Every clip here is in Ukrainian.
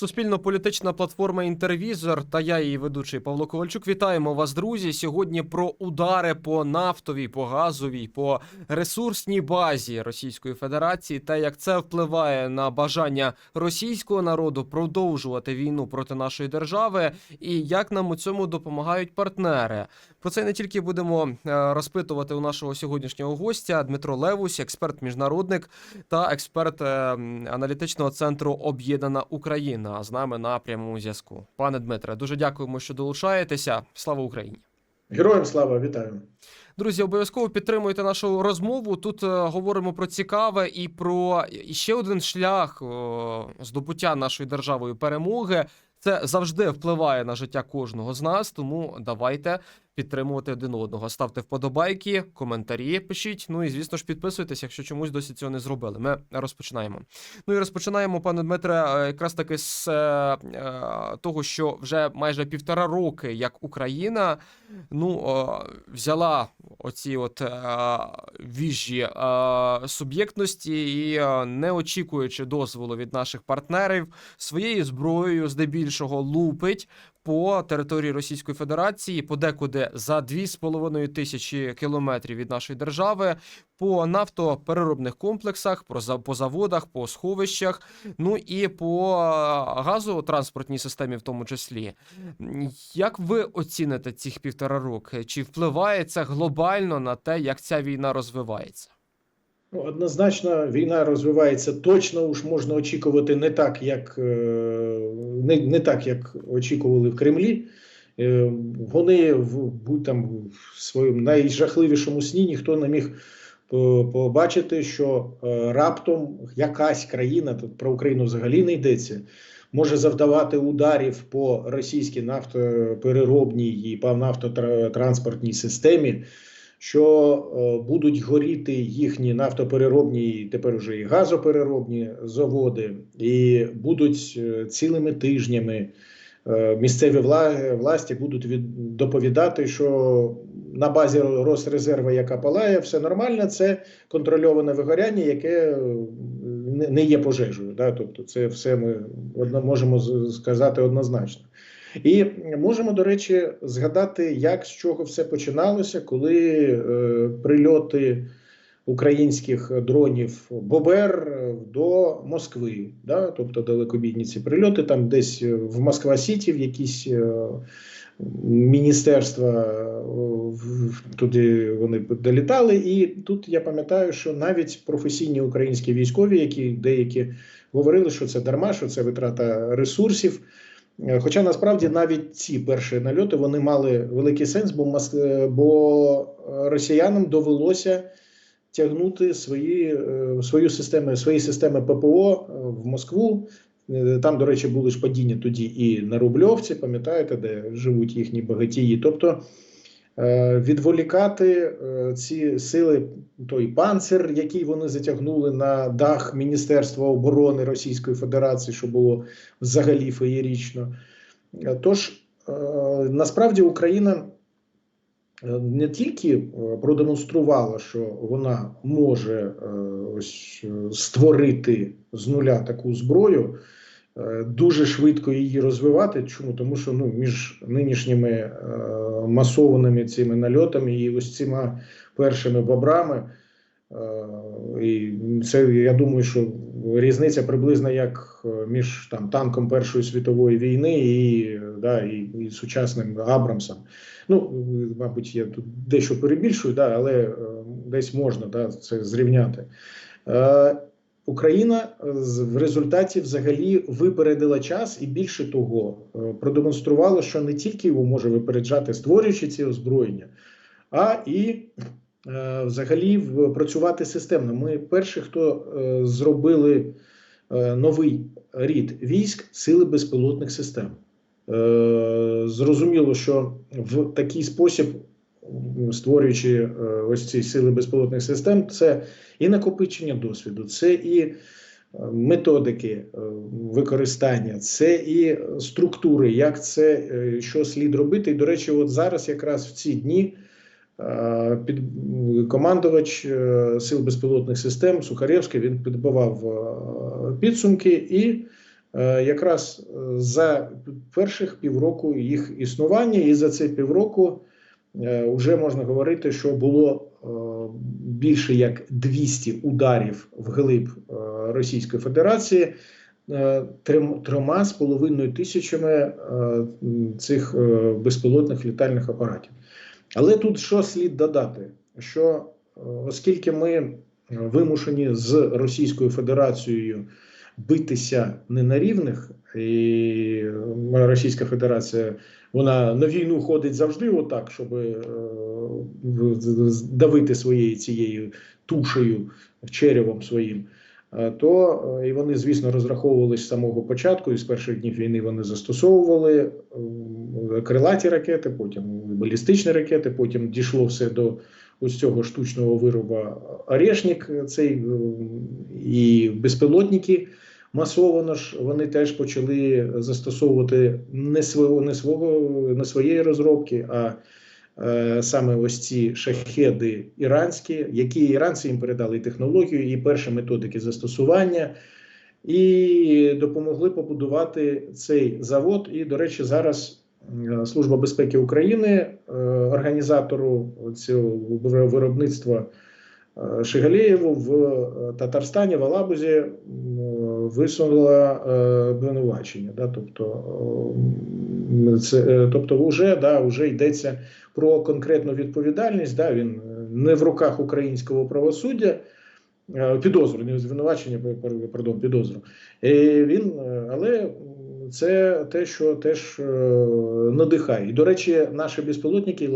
Суспільно-політична платформа Інтервізор та я, її ведучий Павло Ковальчук. Вітаємо вас, друзі. Сьогодні про удари по нафтовій, по газовій, по ресурсній базі Російської Федерації та як це впливає на бажання російського народу продовжувати війну проти нашої держави, і як нам у цьому допомагають партнери. Про це не тільки будемо е, розпитувати у нашого сьогоднішнього гостя Дмитро Левусь, експерт міжнародник та експерт е, аналітичного центру Об'єднана Україна. З нами на прямому зв'язку. Пане Дмитре, дуже дякуємо, що долучаєтеся. Слава Україні! Героям слава, вітаю. Друзі, обов'язково підтримуйте нашу розмову. Тут е, говоримо про цікаве і про ще один шлях о, здобуття нашою державою перемоги. Це завжди впливає на життя кожного з нас. Тому давайте підтримувати один одного. Ставте вподобайки, коментарі пишіть. Ну і звісно ж підписуйтесь, якщо чомусь досі цього не зробили. Ми розпочинаємо. Ну і розпочинаємо, пане Дмитре, е, якраз таки з е, е, того, що вже майже півтора роки, як Україна ну взяла оці от е, віжі е, суб'єктності і е, не очікуючи дозволу від наших партнерів, своєю зброєю здебільшого лупить по території Російської Федерації, подекуди за 2,5 тисячі кілометрів від нашої держави, по нафтопереробних комплексах, по заводах, по сховищах, ну і по газотранспортній системі, в тому числі. Як ви оціните цих півтора роки? Чи впливає це глобально на те, як ця війна розвивається? Ну, Однозначно, війна розвивається точно, уж можна очікувати не так, як е, не, не так, як очікували в Кремлі. Е, Вони в будь там в своєму найжахливішому сні ніхто не міг побачити, що е, раптом якась країна, тут про Україну взагалі не йдеться, може завдавати ударів по російській нафтопереробній і по нафтотранспортній системі. Що е, будуть горіти їхні нафтопереробні, і тепер вже і газопереробні заводи, і будуть е, цілими тижнями е, місцеві вла- власті будуть від, доповідати, що на базі Росрезерва, яка палає, все нормально, це контрольоване вигоряння, яке не, є пожежею. Да? Тобто, це все ми можемо сказати однозначно. І можемо, до речі, згадати, як з чого все починалося, коли е, прильоти українських дронів Бобер до Москви, да? тобто далекобійні ці прильоти, там десь в Москва Сіті, в якісь е, міністерства е, туди вони долітали. І тут я пам'ятаю, що навіть професійні українські військові, які деякі говорили, що це дарма, що це витрата ресурсів. Е, Хоча насправді навіть ці перші нальоти вони мали великий сенс, бо Мос- е, бо росіянам довелося тягнути свої, е, свою системи, свої системи ППО е, в Москву. Е, Там, до речі, були ж падіння тоді і на Рубльовці, пам'ятаєте, де живуть їхні багатії. Тобто е, відволікати е, ці сили, той панцир, який вони затягнули на дах Міністерства оборони Російської Федерації, що було взагалі феєрічно. Е, Тож е, насправді Україна е, не тільки е, продемонструвала, що вона може е, ось е, створити з нуля таку зброю, е, дуже швидко її розвивати. Чому? Тому що ну, між нинішніми е, масованими цими нальотами і ось цими першими бобрами. е, І це я думаю, що різниця приблизно як е, між там танком Першої світової війни і, е, да, і, і сучасним Абрамсом. Ну, е, мабуть, я тут дещо перебільшую, да, але е, десь можна да, це зрівняти. Е, Україна е, в результаті взагалі випередила час і більше того, е, продемонструвала, що не тільки його може випереджати, створюючи ці озброєння, а і е, взагалі працювати системно. Ми перші, хто зробили новий рід військ сили безпілотних систем. Зрозуміло, що в такий спосіб, створюючи е, ось ці сили безпілотних систем, це і накопичення досвіду, це і е, методики е, використання, це і структури, як це що слід робити. І, до речі, от зараз, якраз в ці дні, під командувач сил безпілотних систем Сухаревський він підбивав підсумки і якраз за перших півроку їх існування, і за це півроку вже можна говорити, що було е, більше як 200 ударів вглиб е, Російської Федерації. е, Трьома з половиною тисячами е, цих е, безпілотних літальних апаратів. Але тут що слід додати? Що е, оскільки ми е, вимушені з Російською Федерацією битися не на рівних, і е, Російська Федерація вона на війну ходить завжди, отак, щоб е, давити своєю цією тушею, черевом своїм. е, То е, і вони, звісно, розраховувалися з самого початку, і з перших днів війни вони застосовували е, крилаті ракети, потім балістичні ракети, потім дійшло все до ось цього штучного вироба Орешник, цей і безпілотники. Масово ж вони теж почали застосовувати не свого, не свого не своєї розробки, а е, саме ось ці шахеди іранські, які іранці їм передали і технологію, і перші методики застосування, і допомогли побудувати цей завод. І, до речі, зараз е, Служба безпеки України, е, організатору цього виробництва е, Шигалєєву в Татарстані, в Алабузі висунула е, обвинувачення. Да? Тобто, це, е, тобто вже, да, вже йдеться про конкретну відповідальність. Да? Він е, не в руках українського правосуддя. Підозру, не звинувачення, пардон, підозру. І він, але це те, що теж надихає. І, до речі, наші безпілотники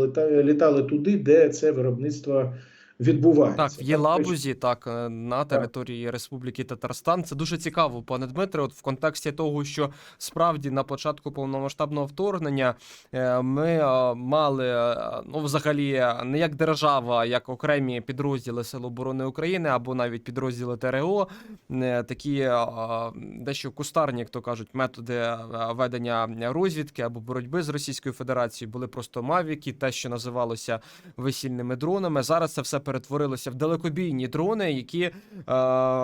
літали туди, де це виробництво відбувається. Так, в Єлабузі, так, е, на території Республіки Татарстан. Це дуже цікаво, пане Дмитре. От в контексті того, що справді на початку повномасштабного вторгнення е, ми е, мали ну, взагалі, не як держава, а як окремі підрозділи Сил оборони України або навіть підрозділи ТРО, такі дещо кустарні, як то кажуть, методи ведення розвідки або боротьби з Російською Федерацією були просто мавіки, те, що називалося весільними дронами. Зараз це все перетворилося в далекобійні дрони, які е,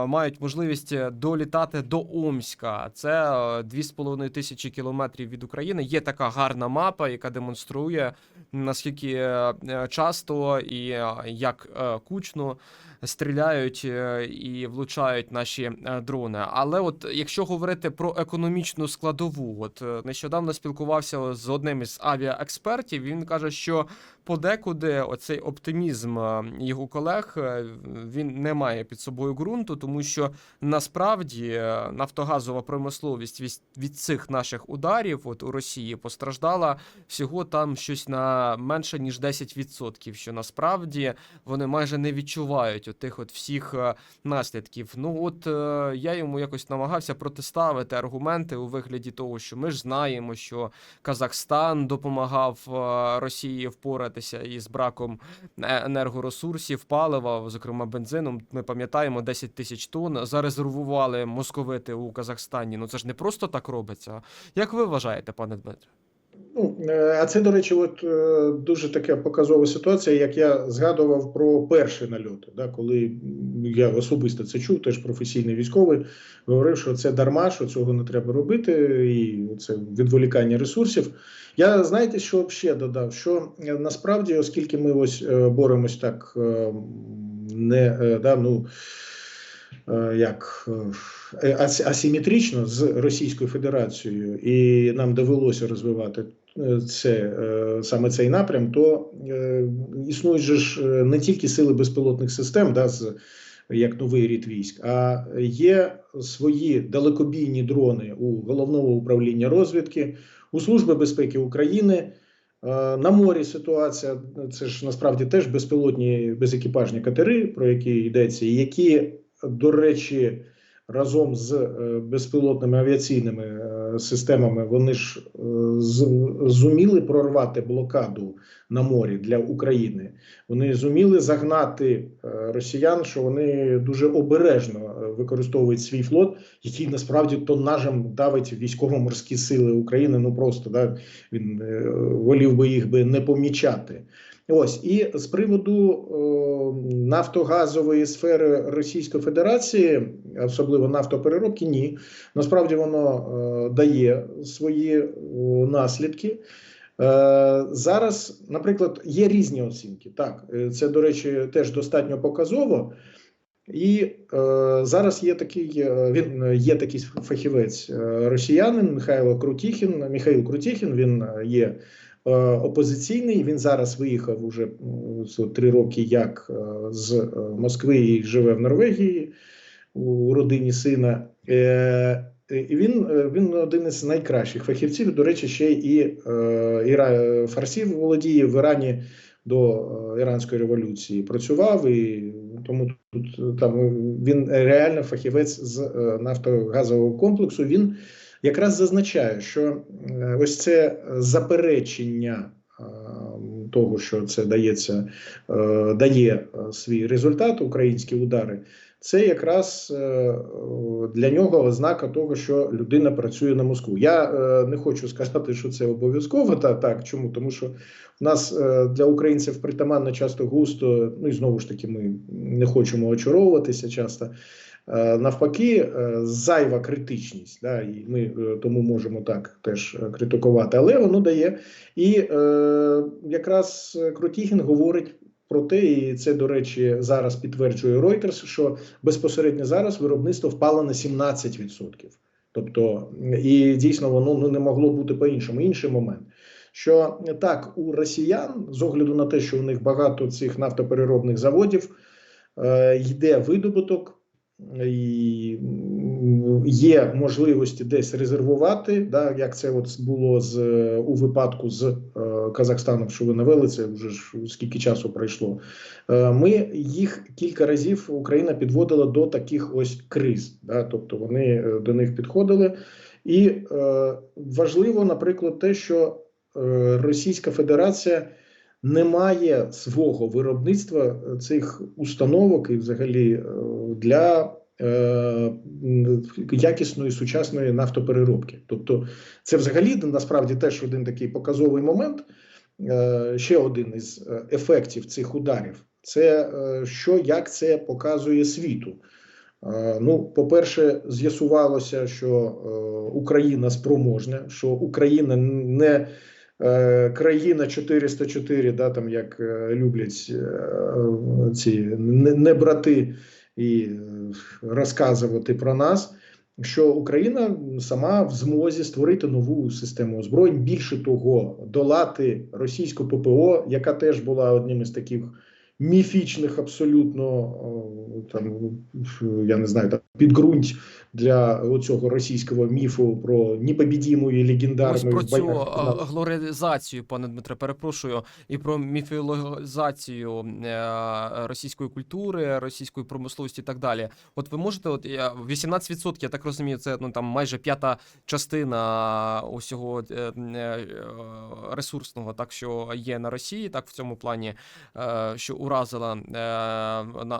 мають можливість долітати до Омська. Це е, 2,5 тисячі кілометрів від України. Є така гарна мапа, яка демонструє наскільки е, е, часто і е, як е, кучно стріляють е, і влучають наші е, дрони. Але от якщо говорити про економічну складову, от е, нещодавно спілкувався з одним із авіаекспертів. Він каже, що подекуди оцей оптимізм його колег він не має під собою ґрунту, тому що насправді нафтогазова промисловість від, цих наших ударів, от у Росії, постраждала всього там щось на менше ніж 10%, що насправді вони майже не відчувають тих от всіх е, наслідків. Ну от е, я йому якось намагався протиставити аргументи у вигляді того, що ми ж знаємо, що Казахстан допомагав е, Росії впоратися із браком енергоресурсів, палива, зокрема бензином. Ми пам'ятаємо 10 тисяч тонн зарезервували московити у Казахстані. Ну це ж не просто так робиться. Як ви вважаєте, пане Дмитре? Ну, е, а це, до речі, от е, дуже така показова ситуація, як я згадував про перші нальоти, да, коли я особисто це чув, теж професійний військовий, говорив, що це дарма, що цього не треба робити, і це відволікання ресурсів. Я знаєте, що ще додав? Що е, насправді, оскільки ми ось боремось так не да, ну. Як асиметрично з Російською Федерацією, і нам довелося розвивати це е, саме цей напрям, то е, існують же ж е, не тільки сили безпілотних систем, да, з як новий рід військ, а є свої далекобійні дрони у головного управління розвідки, у Служби безпеки України. Е, На морі ситуація це ж насправді теж безпілотні безекіпажні катери, про які йдеться, які, до речі, разом з е, безпілотними авіаційними е, системами вони ж е, зуміли прорвати блокаду на морі для України. Вони зуміли загнати росіян, що вони дуже обережно використовують свій флот, який насправді тоннажем давить військово-морські сили України. Ну просто да він е, волів би їх би не помічати. Ось і з приводу е, нафтогазової сфери Російської Федерації, особливо нафтопереробки, ні. Насправді воно е, дає свої е, наслідки. Е, зараз, наприклад, є різні оцінки. Так, це, до речі, теж достатньо показово. І е, зараз є такий е, він е, є такий фахівець е, росіянин Михайло Крутіхін. Михайло Крутіхін він є е, опозиційний. Він зараз виїхав уже три роки як з Москви і живе в Норвегії у родині сина. Е, і він, він один із найкращих фахівців. До речі, ще і е, фарсів володіє в Ірані до іранської революції. Працював і тому тут там він реально фахівець з е, нафтогазового комплексу. Він якраз зазначає, що е, ось це заперечення е, того, що це дається, е, дає е, свій результат, українські удари. Це якраз е, для нього ознака того, що людина працює на Москву. Я е, не хочу сказати, що це обов'язково. Та так чому? Тому що в нас е, для українців притаманно часто густо. Ну і знову ж таки, ми не хочемо очаровуватися часто. Навпаки, зайва критичність, да, і ми тому можемо так теж критикувати, але воно дає. І е, якраз Крутігін говорить про те, і це, до речі, зараз підтверджує Reuters, що безпосередньо зараз виробництво впало на 17%. Тобто, і дійсно воно ну, не могло бути по-іншому. Інший момент. Що так, у росіян, з огляду на те, що у них багато цих нафтопереробних заводів, е, йде видобуток, і є можливості десь резервувати, да, як це от було з у випадку з е, Казахстаном, що ви навели це вже ж скільки часу пройшло. Е, ми їх кілька разів Україна підводила до таких ось криз, да, тобто вони е, до них підходили. І е, важливо, наприклад, те, що е, Російська Федерація не має свого виробництва цих установок і взагалі е, для е, якісної сучасної нафтопереробки. Тобто, це взагалі насправді теж один такий показовий момент. Е, Ще один із е, ефектів цих ударів це е, що як це показує світу. Е, Ну, по-перше, з'ясувалося, що е, Україна спроможна, що Україна не е, країна 404, да, там як е, люблять е, ці не, брати і е, розказувати про нас. Що Україна сама в змозі створити нову систему озброєнь, більше того, долати російську ППО, яка теж була одним із таких міфічних, абсолютно там я не знаю, там підґрунт для цього російського міфу про непобідіму і Ось про цю глоризацію, пане Дмитре, перепрошую, і про міфологізацію е, російської культури, російської промисловості і так далі. От ви можете, от я 18%, я так розумію, це ну там майже п'ята частина усього е, е, ресурсного, так що є на Росії, так в цьому плані, що уразила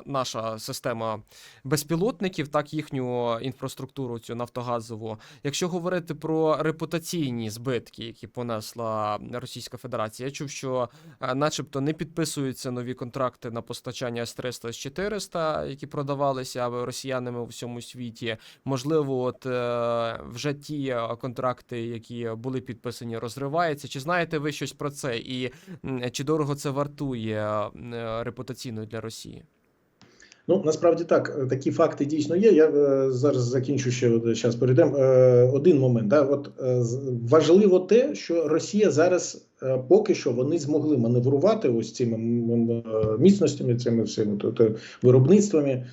наша система безпілотників, так їхню інфраструктуру, цю нафтогазову. Якщо говорити про репутаційні збитки, які понесла Російська Федерація, я чув, що е, начебто не підписуються нові контракти на постачання С-300 С-400, які продавалися росіянами у всьому світі. Можливо, от е, вже ті е, контракти, які були підписані, розриваються. Чи знаєте ви щось про це? І чи дорого це вартує репутаційно для Росії? Ну насправді так, е, такі факти дійсно є. Я е, зараз закінчу ще зараз перейдемо. Е, один момент. Да, от е, важливо те, що Росія зараз е, поки що вони змогли маневрувати ось цими е, міцностями, цими всіми тобто, виробництвами.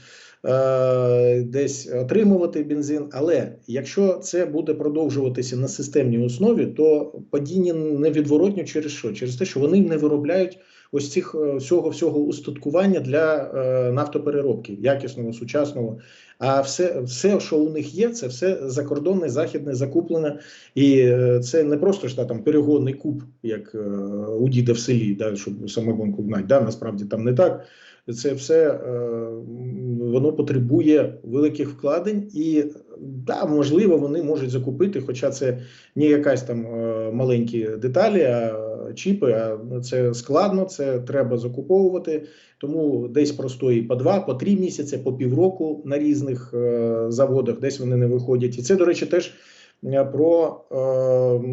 Е, Десь отримувати бензин, але якщо це буде продовжуватися на системній основі, то падіння невідворотньо через що? Через те, що вони не виробляють ось цих е, всього всього устаткування для е, нафтопереробки, якісного, сучасного. А все, все, що у них є, це все закордонне, західне, закуплене, і це не просто ж та, там перегонний куб, як е, у діда в селі, да, щоб самогонку гнати. Да, насправді там не так. Це все е, воно потребує великих вкладень, і да, можливо, вони можуть закупити, хоча це не якась там е, маленькі деталі, а чіпи. А це складно, це треба закуповувати. Тому десь простої по два, по три місяці, по півроку на різних е, заводах, десь вони не виходять. І це, до речі, теж про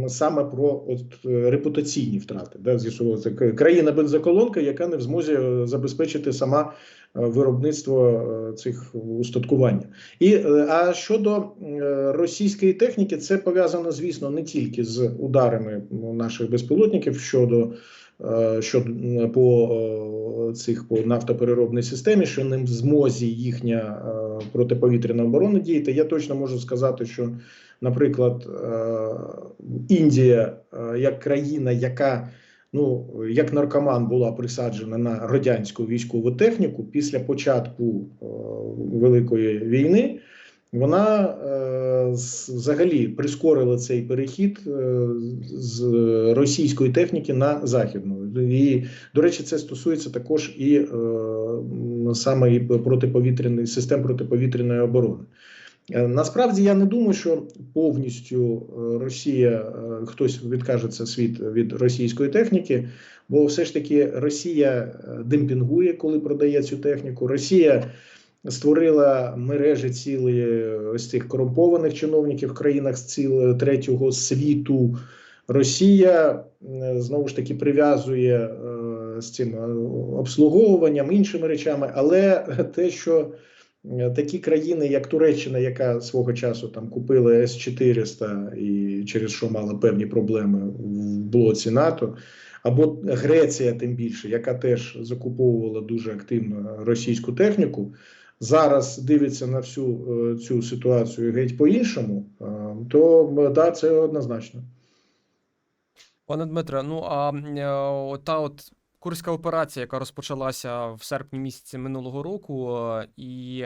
е, саме про от, е, репутаційні втрати. Да, з'ясувалося країна бензоколонка, яка не в змозі е, забезпечити сама е, виробництво е, цих устаткування. І е, а щодо е, російської техніки, це пов'язано, звісно, не тільки з ударами ну, наших безпілотників щодо. Е, Щодо по е, цих по нафтопереробній системі, що не в змозі їхня е, протиповітряна оборона діяти. Я точно можу сказати, що, наприклад, Індія як країна, яка ну як наркоман була присаджена на радянську військову техніку після початку е, Великої війни. Вона е, взагалі прискорила цей перехід е, з російської техніки на західну. І, до речі, це стосується також і е, саме і систем протиповітряної оборони. Насправді я не думаю, що повністю Росія хтось відкажеться світ від російської техніки, бо все ж таки Росія демпінгує, коли продає цю техніку. Росія створила мережі цілі ось цих корумпованих чиновників в країнах з цілого третього світу. Росія е, знову ж таки прив'язує е, з цим е, обслуговуванням іншими речами, але те, що е, такі країни, як Туреччина, яка свого часу там купила С-400 і через що мала певні проблеми в блоці НАТО, або Греція, тим більше, яка теж закуповувала дуже активно російську техніку, зараз дивиться на всю е, цю ситуацію геть по-іншому, е, то да, це однозначно. Пане Дмитре, ну а е, та от курська операція, яка розпочалася в серпні місяці минулого року, і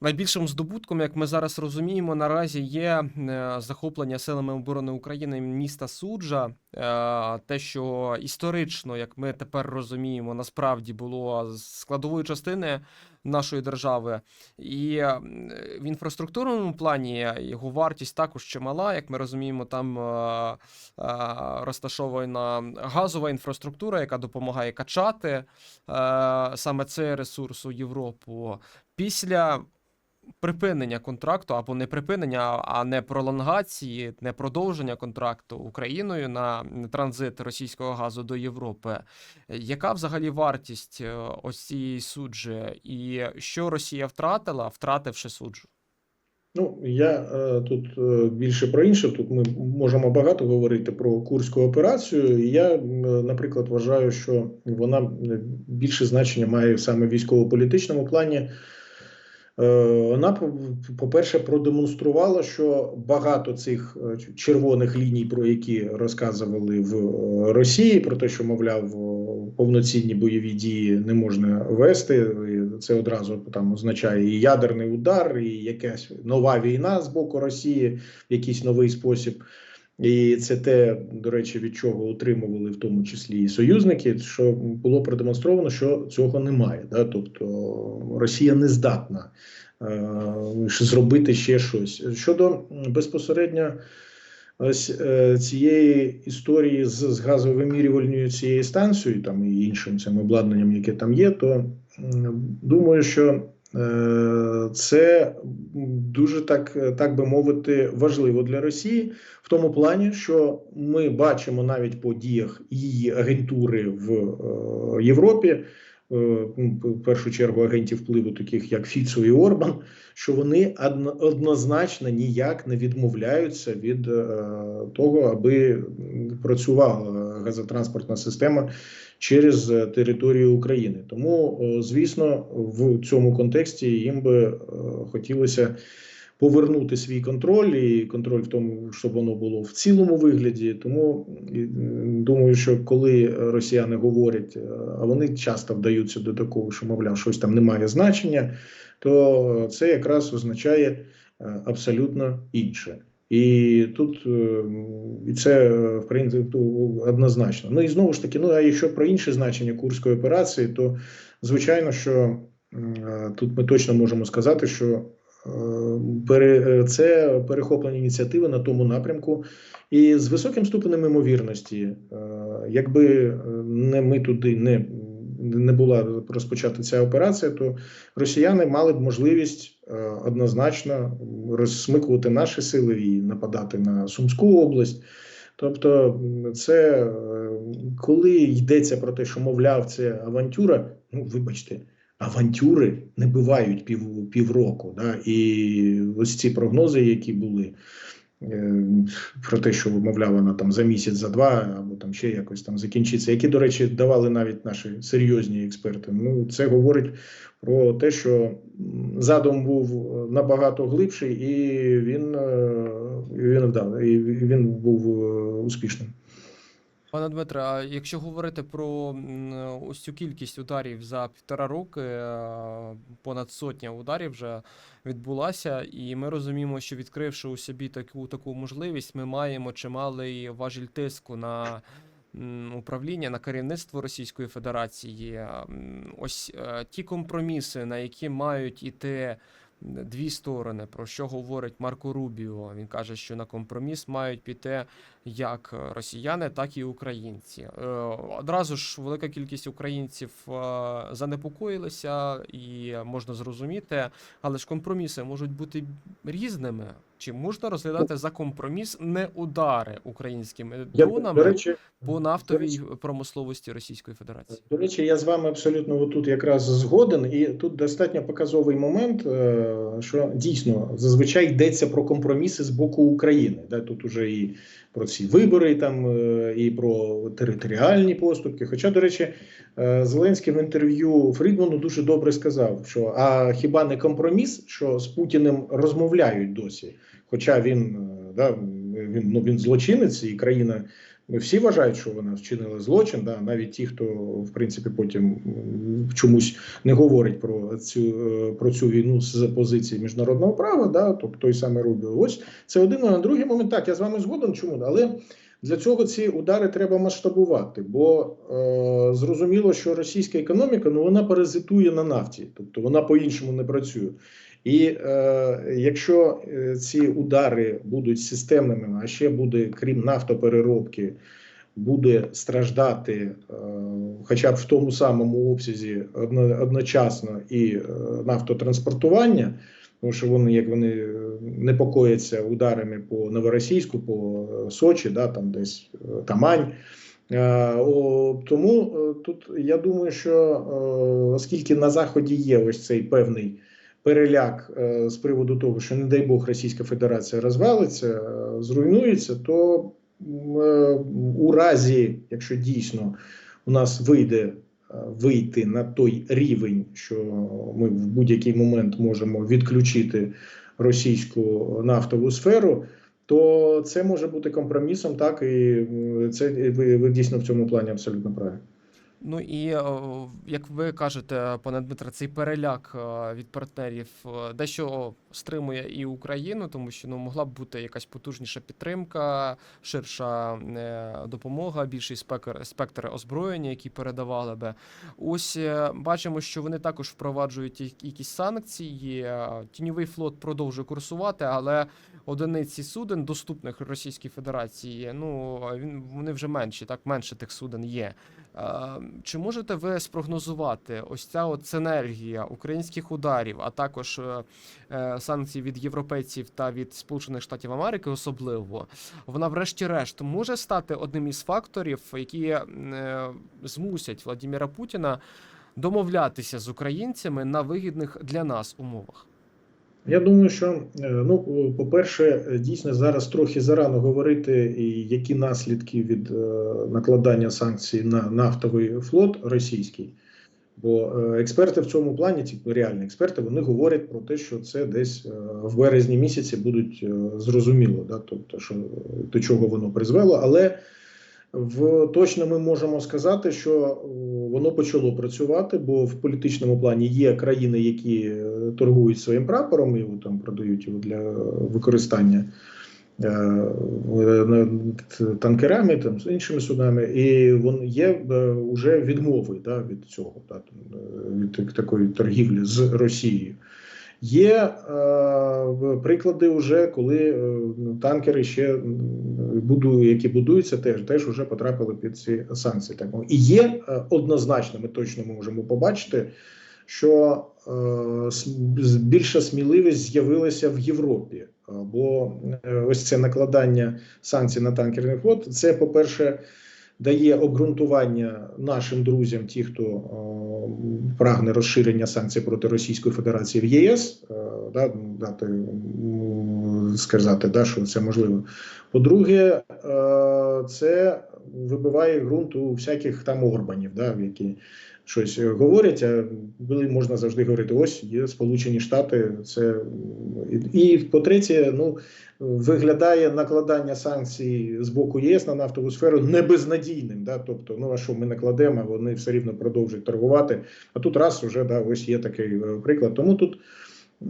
найбільшим здобутком, як ми зараз розуміємо, наразі є е, захоплення силами оборони України міста Суджа. Е, Те, що історично, як ми тепер розуміємо, насправді було складовою частиною нашої держави, і е, в інфраструктурному плані його вартість також чимала. Як ми розуміємо, там розташована газова інфраструктура, яка допомагає качати саме цей ресурс у Європу. Після припинення контракту або не припинення, а не пролонгації, не продовження контракту Україною на транзит російського газу до Європи. Яка взагалі вартість е, ось цієї суджі, і що Росія втратила, втративши суджу? Ну, я е, тут е, більше про інше. Тут ми можемо багато говорити про курську операцію. Я, м, наприклад, вважаю, що вона е, більше значення має саме військово-політичному плані. Е, Вона, по- по-перше, продемонструвала, що багато цих е, червоних ліній, про які розказували в е, Росії, про те, що мовляв, повноцінні бойові дії не можна вести. Це одразу там означає і ядерний удар, і якась нова війна з боку Росії якийсь новий спосіб. І це те, до речі, від чого утримували в тому числі і союзники, що було продемонстровано, що цього немає. Да? Тобто Росія не здатна е, зробити ще щось. Щодо безпосередньо ось е, цієї історії з, з газовимірювальною цією станцією, там і іншим цим обладнанням, яке там є, то м, думаю, що е, це дуже так, так би мовити, важливо для Росії в тому плані, що ми бачимо навіть по діях її агентури в е, Європі, е, ну, в першу чергу агентів впливу, таких як Фіцо і Орбан, що вони одно- однозначно ніяк не відмовляються від е, того, аби працювала газотранспортна система через е, територію України. Тому, е, звісно, в цьому контексті їм би е, хотілося повернути свій контроль і контроль в тому, щоб воно було в цілому вигляді. Тому думаю, що коли росіяни говорять, а вони часто вдаються до такого, що мовляв, щось там не має значення, то це якраз означає абсолютно інше. І тут е, і це в принципі однозначно. Ну і знову ж таки, ну а якщо про інше значення курської операції, то звичайно, що е, тут ми точно можемо сказати, що е, це перехоплення ініціативи на тому напрямку, і з високим ступенем ймовірності, е, якби не ми туди не, не була розпочата ця операція, то росіяни мали б можливість е, однозначно розсмикувати наші сили і нападати на Сумську область. Тобто, це е, коли йдеться про те, що мовляв, це авантюра, ну вибачте, авантюри не бувають пів, півроку. Да? І ось ці прогнози, які були. Е, Про те, що вимовляв вона там за місяць, за два, або там ще якось там закінчиться, які, до речі, давали навіть наші серйозні експерти. Ну, це говорить про те, що задум був е, набагато глибший, і він, е, він вдав, і він був успішним. Пане Дмитре, а якщо говорити про ось цю кількість ударів за півтора роки, е, понад сотня ударів вже відбулася, і ми розуміємо, що відкривши у собі таку таку можливість, ми маємо чималий важіль тиску на управління, на керівництво Російської Федерації. Ось е, ті компроміси, на які мають іти. Дві сторони, про що говорить Марко Рубіо. Він каже, що на компроміс мають піти як росіяни, так і українці. Е, Одразу ж велика кількість українців е, занепокоїлися, і можна зрозуміти, але ж компроміси можуть бути різними. Чи можна розглядати за компроміс не удари українськими Я, дронами речі, по нафтовій речі, промисловості Російської Федерації? До речі, я з вами абсолютно тут якраз згоден, і тут достатньо показовий момент, е, що дійсно зазвичай йдеться про компроміси з боку України. Да, тут уже і про ці вибори, там е, і про територіальні поступки. Хоча, до речі, е, Зеленський в інтерв'ю Фрідману дуже добре сказав, що а хіба не компроміс, що з Путіним розмовляють досі? Хоча він е, да, він ну він злочинець, і країна всі вважають, що вона вчинила злочин, да, навіть ті, хто в принципі потім чомусь не говорить про цю е, про цю війну з позиції міжнародного права, да, тобто той самий Рубіо. Ось це один а другий момент. Так, я з вами згоден. Чому? Але для цього ці удари треба масштабувати, бо е, зрозуміло, що російська економіка ну вона паразитує на нафті, тобто вона по-іншому не працює. І е, якщо е, ці удари будуть системними, а ще буде крім нафтопереробки, буде страждати, е, хоча б в тому самому обсязі одночасно і е, нафтотранспортування, тому що вони, як вони е, непокояться ударами по Новоросійську, по е, Сочі, да, там десь Тамань. Тому тут я думаю, що оскільки на заході є ось цей певний переляк е, з приводу того, що не дай Бог Російська Федерація розвалиться, е, зруйнується, то е, у разі, якщо дійсно у нас вийде вийти на той рівень, що ми в будь-який момент можемо відключити російську нафтову сферу. То це може бути компромісом, так і це ви, ви дійсно в цьому плані абсолютно праві. Ну і як ви кажете, пане Дмитре, цей переляк е, від партнерів е, дещо стримує і Україну, тому що ну могла б бути якась потужніша підтримка, ширша е, допомога, більший спектр, спектр озброєння, які передавали би. Ось е, бачимо, що вони також впроваджують якісь санкції. е, Тіньовий флот продовжує курсувати, але одиниці суден, доступних Російській Федерації, ну він вони вже менші, так менше тих суден є. Чи можете ви спрогнозувати ось ця от синергія українських ударів, а також е, е, санкцій від європейців та від Сполучених Штатів Америки, особливо вона, врешті-решт, може стати одним із факторів, які е, змусять Владіміра Путіна домовлятися з українцями на вигідних для нас умовах? Я думаю, що е, ну, по-перше, е, дійсно зараз трохи зарано говорити, які наслідки від е, накладання санкцій на нафтовий флот російський. Бо експерти в цьому плані, ті реальні експерти, вони говорять про те, що це десь в березні місяці будуть зрозуміло, да, тобто, що до чого воно призвело. Але в точно ми можемо сказати, що е, воно почало працювати, бо в політичному плані є країни, які е, торгують своїм прапором і там продають його для використання е, танкерами, там з іншими судами, і вон є вже відмови да, від цього, да, від такої торгівлі з Росією. Є е, приклади, вже, коли е, танкери ще м, буду, які будуються, теж теж вже потрапили під ці санкції. Так і є е, однозначно, ми точно можемо побачити, що е, більша сміливість з'явилася в Європі. Бо е, ось це накладання санкцій на танкерний флот, це, по-перше, дає обґрунтування нашим друзям, ті, хто е, прагне розширення санкцій проти Російської Федерації в ЄС, е, да, дати сказати, да, що це можливо. По-друге, е, це вибиває ґрунт у всяких там Орбанів, да, які щось говорять, а коли можна завжди говорити: ось є Сполучені Штати, це і, і по-третє, ну виглядає накладання санкцій з боку ЄС на нафтову сферу не безнадійним. Да? Тобто, ну а що ми накладемо, вони все рівно продовжують торгувати. А тут раз уже да, ось є такий е, приклад. Тому тут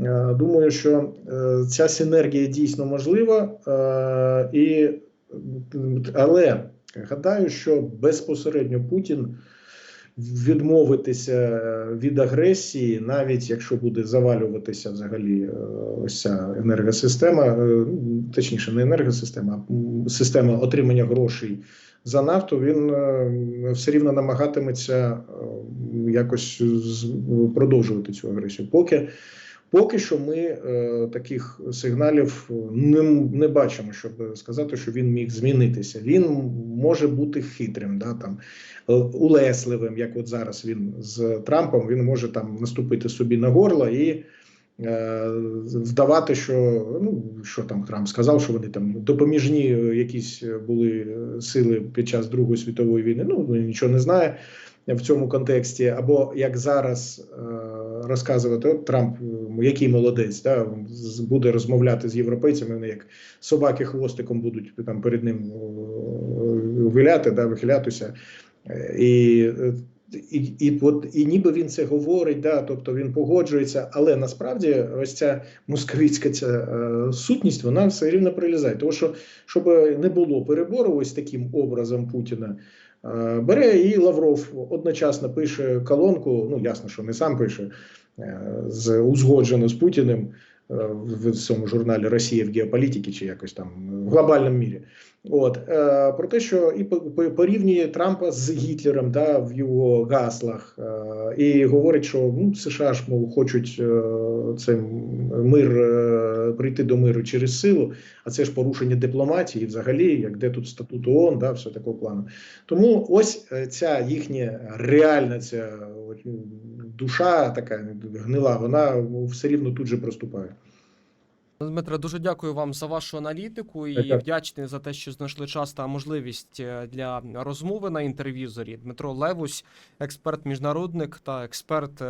е, думаю, що е, ця синергія дійсно можлива, і, але гадаю, що безпосередньо Путін відмовитися від агресії, навіть якщо буде завалюватися взагалі е, ось ця енергосистема, е, точніше, не енергосистема, а система отримання грошей за нафту, він е, все рівно намагатиметься якось продовжувати цю агресію. Поки Поки що ми е, таких сигналів не, не бачимо, щоб сказати, що він міг змінитися. Він може бути хитрим, да, там, е, улесливим, як от зараз він з Трампом, він може там наступити собі на горло і е, вдавати, що ну що там Трамп сказав, що вони там допоміжні е, якісь е, були е, сили під час Другої світової війни. Ну нічого не знає в цьому контексті, або як зараз е, розказувати, от Трамп, е, який молодець, да, буде розмовляти з європейцями, вони як собаки хвостиком будуть там перед ним е, виляти, да, вихилятися. Е, І, е, і, і, от, і ніби він це говорить, да, тобто він погоджується, але насправді ось ця москвицька ця е, сутність, вона все рівно прилізає. Тому що, щоб не було перебору ось таким образом Путіна, Е, Бере і Лавров одночасно пише колонку. Ну ясно, що не сам пише е, з узгоджено з Путіним е, в цьому журналі Росія в геополітиці чи якось там в глобальному мірі. От е, про те, що і по- по- порівнює Трампа з Гітлером да, в його гаслах, е, і говорить, що ну, США ж мов хочуть е, цей мир е, прийти до миру через силу, а це ж порушення дипломатії, взагалі, як де тут статут ООН, да, все такого плану. Тому ось ця їхня реальна ця душа така гнила, вона все рівно тут же проступає. Дмитре, дуже дякую вам за вашу аналітику і Дякую. вдячний за те, що знайшли час та можливість е, для розмови на інтервізорі. Дмитро Левусь, експерт міжнародник та експерт е,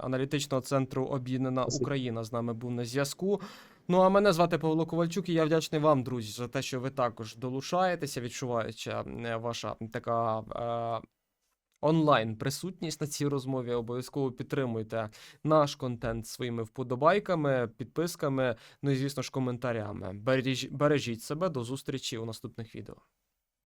аналітичного центру Об'єднана Україна з нами був на зв'язку. Ну а мене звати Павло Ковальчук, і я вдячний вам, друзі, за те, що ви також долучаєтеся, відчуваючи е, ваша така. Онлайн присутність на цій розмові обов'язково підтримуйте наш контент своїми вподобайками, підписками, ну і звісно ж коментарями. Бережіть себе до зустрічі у наступних відео.